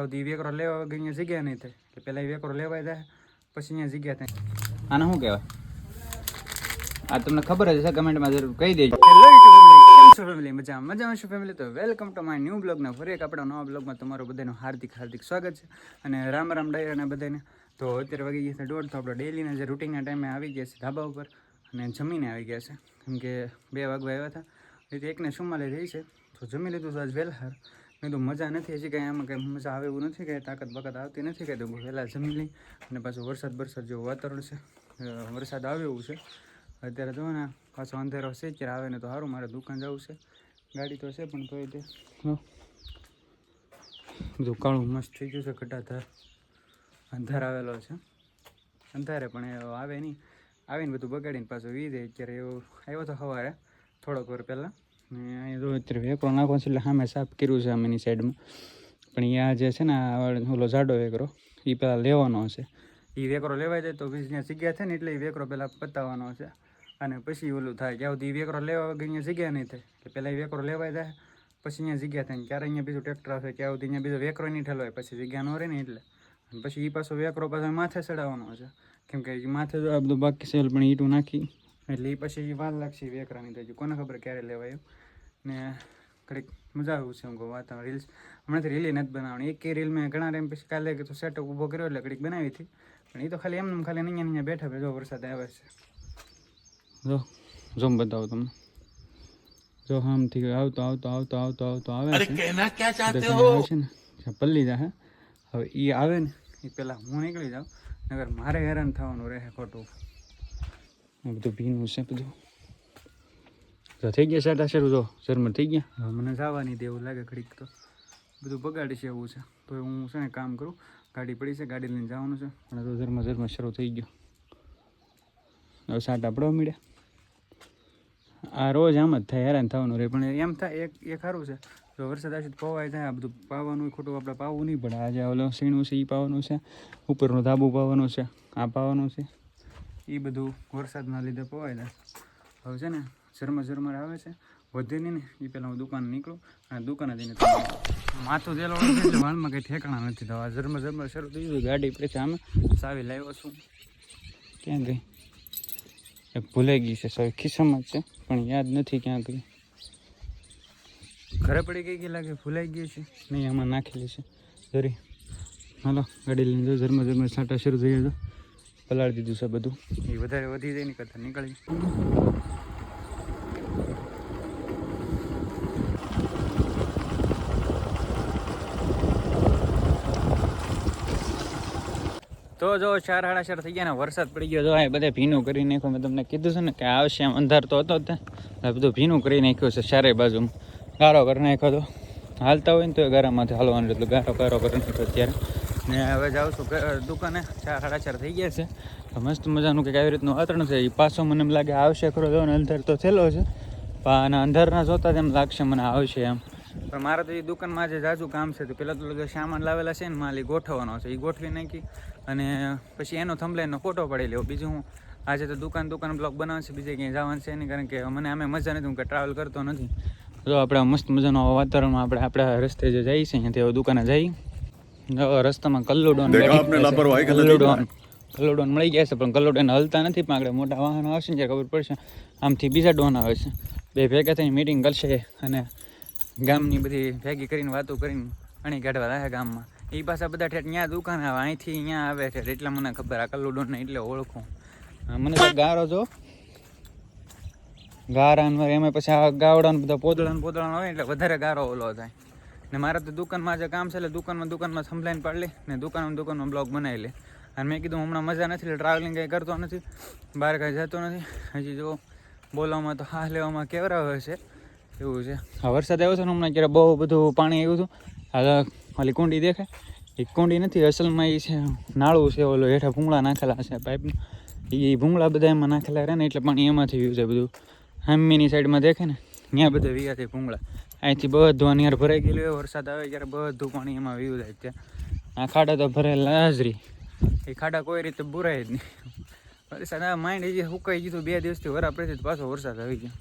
ત્યાં સુધી વેકરો લેવા વગર અહીંયા જગ્યા નહીં થાય. એટલે પહેલાં એ વેકરો લેવાય જાય પછી અહીંયા જગ્યા થાય. આને શું કહેવાય? આ તમને ખબર જ છે કમેન્ટમાં જરૂર કહી દેજો. ફેમિલી મજા મજામાં છું ફેમિલી તો વેલકમ ટુ માય ન્યૂ બ્લોગના ફરી એક આપણા નવા બ્લોગમાં તમારું બધાનું હાર્દિક હાર્દિક સ્વાગત છે. અને રામ રામ ડાયરાના બધાને. તો અત્યારે વાગી ગયા છે દોઢ તો આપણે ડેલીના જે રૂટિનના ટાઈમે આવી ગયા છે ધાબા ઉપર અને જમીને આવી ગયા છે. કેમ કે બે વાગવા આવ્યા હતા. એટલે એકને સુમાલે રહી છે. તો જમી લીધું તો આજ વહેલા મેં તો મજા નથી હજી કાંઈ આમાં કાંઈ મજા આવે એવું નથી કાંઈ, તાકાત બાકાત આવતી નથી કાંઈ. તો વહેલા જમી લઈ અને પાછું વરસાદ વરસાદ જેવું વાતાવરણ છે. વરસાદ આવે એવું છે. અત્યારે જો ને પાછો અંધેરો છે ત્યારે આવે ને તો સારું મારે દુકાન જવું છે. ગાડી તો છે પણ તોય તે જો. બધું કાળું મસ્ત થઈ ગયું છે, ઘટાધાર. અંધાર આવેલો છે. અંધારે પણ એ આવે નહીં. આવીને બધું બગાડીને પાછો વી દે, અત્યારે એવો આવ્યો તો સવારે, થોડોક વાર પહેલાં. ને અહીંયા તો અત્યારે વેકરો નાખવો છે એટલે સામે સાફ કર્યું છે આમેની સાઈડમાં પણ અહીંયા જે છે ને ઓલો જાડો વેકરો એ પહેલાં લેવાનો છે. એ વેકરો લેવાય જાય તો ત્યાં જગ્યા થાય ને એટલે એ વેકરો પહેલાં પતાવવાનો છે. અને પછી ઓલું થાય જ્યાં સુધી વેકરો લેવા વગર અહીંયા જગ્યા નહીં થાય. એટલે પહેલાં એ વેકરો લેવાય જાય, પછી અહીંયા જગ્યા થાય. ક્યારે અહીંયા બીજું ટ્રેક્ટર આવે ક્યાં સુધી અહીંયા બીજો વેકરો નહીં ઠેલવાય, પછી જગ્યા ન રહે ને એટલે. પછી એ પાછો વેકરો પાછો માથે ચડાવવાનો છે. કેમ કે માથે જો આ બધું બાકી છે પણ ઈટું નાખી. એટલે એ પછી વાનલક્ષી વેકરાની તો ગયું કોને ખબર ક્યારે લેવાયું ને ઘડીક મજા આવ્યું છે હું કહું વાતાવરણ રીલ્સ હમણાંથી રીલી નથી બનાવવાની. એક રીલ મેં ઘણા ટાઈમ પછી કાલે તો સેટઅપ ઊભો કર્યો એટલે કડીક બનાવી હતી. પણ એ તો ખાલી એમને ખાલી અહીંયા અહીંયા બેઠા જો વરસાદ આવે છે. જો જોમ બતાવું તમને. જો ગયો આવતો આવતો આવતો આવતો આવતો આવે છે. ને. પલ્લી જાય હવે એ આવે ને એ પહેલાં હું નીકળી જાઉં. નગર મારે હેરાન થવાનું રહે ખોટું. બધું ભીનું છે બધું. તો થઈ ગયા સાટા શરૂ તો શરૂમાં થઈ ગયા? મને જવાની દે એવું લાગે ઘડીક તો. બધું બગાડી છે એવું છે. તો હું છે ને કામ કરું. ગાડી પડી છે ગાડી લઈને જવાનું છે. પણ તો ધર્મ ઝરમાં શરૂ થઈ ગયો. હવે સાટા પડવા મળ્યા આ રોજ આમ જ થાય હેરાન થવાનું રહે. પણ એમ થાય એક એ સારું છે. જો વરસાદ આવશે તો પવાય થાય આ બધું પાવાનું ખોટું આપણે પાવું નહીં પડે. આજે ઓલો સીણું છે એ પાવાનું છે. ઉપરનું ધાબુ પાવાનું છે આ પાવાનું છે. એ બધું વરસાદના લીધે પવાય જાય હવે છે ને ઝરમર ઝરમર આવે છે. વધે નહીં ને એ પહેલાં હું દુકાન નીકળું અને દુકાને જઈને માથું જેલો વાળમાં કંઈ ઠેકાણા નથી થવા. ઝરમર ઝરમર શરૂ થઈ ગયું ગાડી પછી અમે સાવી લાવ્યો છું. ક્યાં ગઈ? એક ભૂલાઈ ગઈ છે સાવી ખિસ્સામાં જ છે, પણ યાદ નથી ક્યાં ગઈ. ઘરે પડી ગઈ કે લાગે? ભૂલાઈ ગઈ છે? નહીં, આમાં નાખેલી છે. જરી. હાલો, ગાડી લઈને જો ઝરમર ઝરમર છાંટા શરૂ થઈ ગયા પલાળી દીધું છે બધું. એ વધારે વધી જાય ને કરતાં નીકળી. તો જો ચાર સાડા ચાર થઈ ગયા ને, વરસાદ પડી ગયો, જો આ બધે ભીનું કરી નાખ્યું. મેં તમને કીધું છે ને કે આવશે આમ અંધાર તો હતો જ. તે બધું ભીનું કરી નાખ્યું છે ચારે બાજુ. ગારો કરી નાખ્યો તો હાલતા હોય ને તો ગારામાંથી હાલવાનું એટલે ગારો ગારો કરી નાખ્યો અત્યારે. ને હવે જાઉં છું દુકાને. ચાર સાડા ચાર થઈ ગયા છે. મસ્ત મજાનું કંઈક આવી રીતનું વાતાવરણ છે. એ પાછો મને એમ લાગે આવશે ખરો જો ને અંધાર તો થયેલો છે. પણ અંધારના જોતા જ એમ લાગશે મને આવશે એમ. પણ મારે તો એ દુકાનમાં જે જાજુ કામ છે. તો પહેલાં તો સામાન લાવેલા છે ને, માલી ગોઠવવાનો છે. એ ગોઠવી નાખી અને પછી એનો થંભલાઈનો ફોટો પડી લેવો બીજું હું આજે તો દુકાન દુકાન બ્લોક બનાવવાનું છે. બીજે ક્યાંય જવાનું છે નહીં, કારણ કે મને આમે મજા નથી. હું કે ટ્રાવેલ કરતો નથી. જો આપણે મસ્ત મજાનો વાતાવરણમાં આપણે આપણા રસ્તે જે જઈએ છીએ અહીંયા હવે દુકાને જઈ હવે રસ્તામાં કલ્લુડોન કલ્લોડોન કલ્લુડોન મળી ગયા છે પણ કલ્લોડોન હલતા નથી પણ આગળ મોટા વાહનો આવશે ને ખબર પડશે. આમથી બીજા ડોન આવે છે. બે ભેગા થઈને મીટિંગ કરશે અને ગામની બધી ભેગી કરીને વાતો કરીને અણી કાઢવા લાગ્યા ગામમાં. એ પાછા બધા ઠેઠ ત્યાં દુકાન આવે અહીંથી અહીંયા આવે છે એટલે મને ખબર આ કલ્લુડોનને એટલે ઓળખું. મને તો ગારો જો. ગારા એમાં પછી આ ગાવડા બધા પોદળા પોદળા હોય એટલે વધારે ગારો ઓલો થાય. ને મારે તો દુકાનમાં જે કામ છે એટલે દુકાનમાં દુકાનમાં સંભળાઈને પાડી લે ને દુકાનમાં દુકાનમાં બ્લોગ બનાવી લે અને મેં કીધું હમણાં મજા નથી, એટલે ટ્રાવેલિંગ કંઈ કરતો નથી, બહાર કાંઈ જતો નથી. હજી જો બોલવામાં તો હા લેવામાં કેવરાવે છે, એવું છે. હા, વરસાદ આવ્યો છે ને હમણાં ક્યારે બહુ બધું પાણી આવ્યું હતું. હા ઓલી કુંડી દેખાય. એ કુંડી નથી, અસલમાં એ છે, નાળું છે, ઓલો હેઠા ભૂંગળા નાખેલા છે પાઇપનું. એ ભૂંગળા બધા એમાં નાખેલા રહે ને એટલે પાણી એમાંથી વ્યૂ છે બધું. હામીની સાઈડમાં દેખે ને, ત્યાં બધા વીયા છે ભૂંગળા. અહીંથી બધું અનિયાર ભરાઈ ગયેલું હોય, વરસાદ આવે ત્યારે બધું પાણી એમાં વ્યૂ થાય ત્યાં. આ ખાડા તો ભરેલા હાજરી એ ખાડા કોઈ રીતે બુરાય જ નહીં. વરસાદ આ માઇન્ડ એ સુકાઈ ગયું બે દિવસથી વરા પડે પાછો વરસાદ આવી ગયો.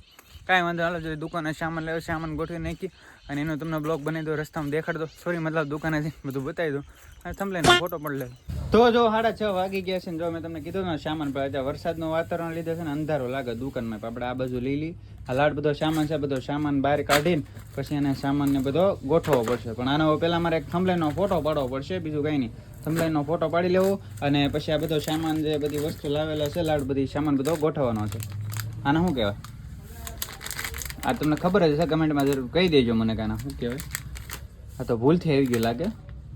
કાંઈ વાંધો હાલો જો દુકાને સામાન લેવો, સામાન ગોઠવી નાખી. અને એનો તમને બ્લોગ બનાવી દો રસ્તામાં દેખાડ દો. સોરી મતલબ દુકાનેથી બધું બતાવી દો અને થંભલે ફોટો પણ લે તો જો સાડા છ વાગી ગયા છે ને જો મેં તમને કીધું ને સામાન પર આજે વરસાદનું વાતાવરણ લીધે છે ને અંધારો લાગે દુકાનમાં. આપણે આ બાજુ લઈ લી આ લાડ બધો સામાન છે, બધો સામાન બહાર કાઢીને પછી એને સામાનને બધો ગોઠવવો પડશે. પણ આનો પહેલાં મારે એક થંભલાઈનો ફોટો પાડવો પડશે, બીજું કંઈ નહીં. થંભલાઈનો ફોટો પાડી લેવો અને પછી આ બધો સામાન જે બધી વસ્તુ લાવેલા છે, લાડ બધી સામાન બધો ગોઠવવાનો છે. આને શું કહેવાય? આ તમને ખબર જ છે કમેન્ટમાં જરૂર કહી દેજો મને કાના શું કહેવાય. આ તો ભૂલથી આવી ગયું લાગે.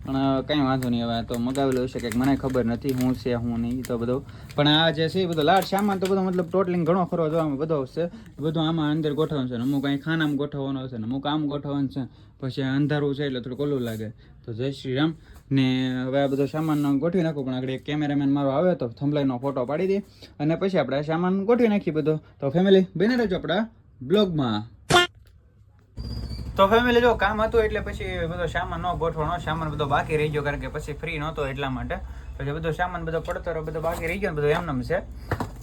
પણ કંઈ વાંધો નહીં, હવે તો મગાવેલું હશે કે મને ખબર નથી હું છે, હું નહીં તો બધો. પણ આ જે છે, એ બધો લાડ સામાન તો બધો મતલબ ટોટલિંગ ઘણો ખરો આમાં બધો છે બધું આમાં અંદર ગોઠવવાનું છે અમુક અહીં ખાનામાં ગોઠવવાનો ને અમુક આમ ગોઠવવાનું છે. પછી અંધારું છે, એટલે થોડુંક ઓલું લાગે. તો જય શ્રી રામ ને હવે આ બધો સામાન ગોઠવી નાખું, પણ આગળ એક કેમેરામેન મારો આવે, તો થંભલાઈનો ફોટો પાડી દે. અને પછી આપણે સામાન ગોઠવી નાખીએ બધો. તો ફેમિલી બને રહેજો આપણા. બ્લોગમાં. તો ફેમિલી જો કામ હતું એટલે પછી બધો સામાન ન ગોઠવણો સામાન બધો બાકી રહી ગયો કારણ કે પછી ફ્રી નહોતો એટલા માટે. પછી બધો સામાન બધો પડતો રહ્યો, બધો બાકી રહી ગયો ને બધો એમનેમ છે.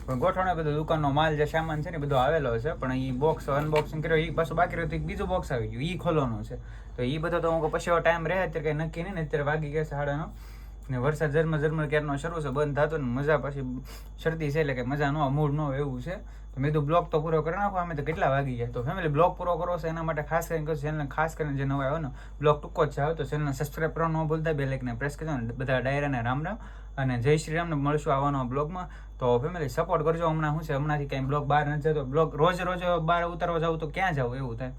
પણ ગોઠવણો બધો દુકાનનો માલ જે સામાન છે ને બધો આવેલો છે. પણ એ બોક્સ અનબોક્સિંગ કર્યો એ પાછું બાકી રહ્યું એક બીજું બોક્સ આવી ગયું એ ખોલવાનું છે. તો એ બધો તો હું પછી ટાઈમ રહે, અત્યારે કંઈ નક્કી નહીં ને, અત્યારે વાગી ગયા સાડાનો. ને વરસાદ ઝરમર ઝરમર ક્યારનો શરૂ છે, બંધ થતો ને મજા પછી શરદી છે એટલે કે મજા ન મૂડ ન એવું છે. તો મેં તો બ્લોગ તો પૂરો કરી નાખો અમે તો કેટલા વાગી ગયા? તો ફેમિલી બ્લોગ પૂરો કરો છે, એના માટે ખાસ કરીને ચેનલ ખાસ કરીને જે નવા આવ્યો ને બ્લોગ ટૂંકો જ છે. આવે તો ચેનલને સબસ્ક્રાઈબ કરવા ન ભૂલતા બે લાઈકને પ્રેસ કરજો બધા ડાયરાને રામ રામ. અને જય શ્રી રામને મળશું આવવાનો બ્લોગમાં તો ફેમિલી સપોર્ટ કરજો, હમણાં શું છે, હમણાંથી કંઈ બ્લોગ બહાર નથી જતો. બ્લોગ રોજ રોજ બહાર ઉતારવા જાવ તો ક્યાં જાવ એવું થાય.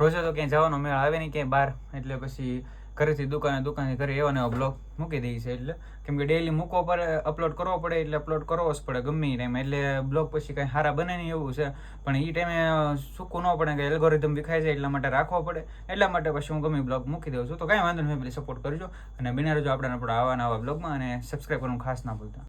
રોજે તો ક્યાંય જવાનો મેળ આવે નહીં, ક્યાંય બહાર. એટલે પછી ઘરેથી દુકાને દુકાને ઘરે એવા નવા બ્લોગ મૂકી દઈએ છે. એટલે કેમ કે ડેઈલી મૂકવો પડે અપલોડ કરવો પડે, એટલે અપલોડ કરવો જ પડે ગમે એ ટાઈમે એટલે બ્લોગ પછી કાંઈ સારા બને નહીં એવું છે. પણ એ ટાઈમે સૂકું ન પડે કે એલ્ગોરિધમ વિખાય છે એટલા માટે રાખવો પડે. એટલા માટે પછી હું ગમે બ્લોગ મૂકી દઉં છું. તો કાંઈ વાંધો નહીં ફેમિલી સપોર્ટ કરજો. અને બિના રજો આપણે આપણા આવા નવા બ્લોગમાં અને સબસ્ક્રાઈબ કરવાનું ખાસ ના ભૂલતા.